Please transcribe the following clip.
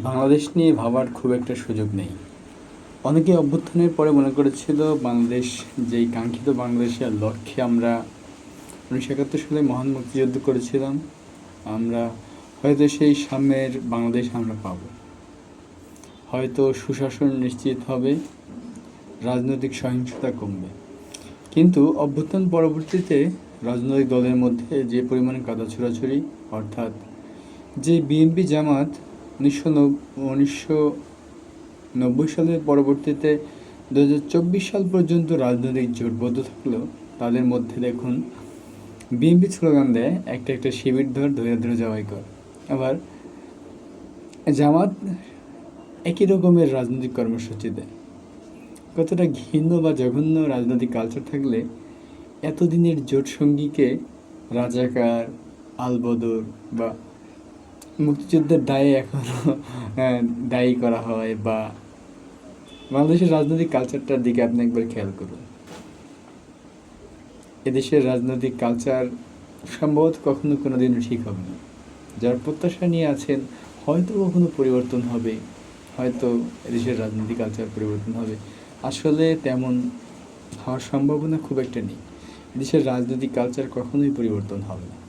বাংলাদেশ নিয়ে ভাবার খুব একটা সুযোগ নেই। অনেকে অভ্যুত্থানের পরে মনে করেছিল বাংলাদেশ, যেই কাঙ্ক্ষিত বাংলাদেশের লক্ষ্যে আমরা উনিশশো একাত্তর সালে মহান মুক্তিযুদ্ধ করেছিলাম, আমরা হয়তো সেই সামনের বাংলাদেশ আমরা পাব। হয়তো সুশাসন নিশ্চিত হবে, রাজনৈতিক সহিংসতা কমবে। কিন্তু অভ্যুত্থান পরবর্তীতে রাজনৈতিক দলের মধ্যে যে পরিমাণে কাদা ছোড়াছুড়ি, অর্থাৎ যে বিএনপি জামাত উনিশশো উনিশশো নব্বই সালের পরবর্তীতে দু হাজার চব্বিশ সাল পর্যন্ত রাজনৈতিক জোটবদ্ধ থাকলেও তাদের মধ্যে দেখুন, বিএনপি স্লোগান দেয়, একটা একটা শিবির ধর ধরে ধরে যাওয়াই কর। আবার জামাত একই রকমের রাজনৈতিক কর্মসূচি দেয়। কতটা ঘৃণ্য বা জঘন্য রাজনৈতিক কালচার থাকলে এতদিনের জোট সঙ্গীকে রাজাকার, আলবদর বা মুক্তিযুদ্ধের দায়ে এখনও দায়ী করা হয় বা বাংলাদেশের রাজনৈতিক কালচারটার দিকে আপনি একবার খেয়াল করুন। এদেশের রাজনৈতিক কালচার সম্ভবত কখনো কোনো দিনও ঠিক হবে না। যার প্রত্যাশা নিয়ে আছেন, হয়তো কখনো পরিবর্তন হবে, হয়তো এদেশের রাজনৈতিক কালচার পরিবর্তন হবে। আসলে তেমন হওয়ার সম্ভাবনা খুব একটা নেই। দেশের রাজনৈতিক কালচার কখনোই পরিবর্তন হবে না।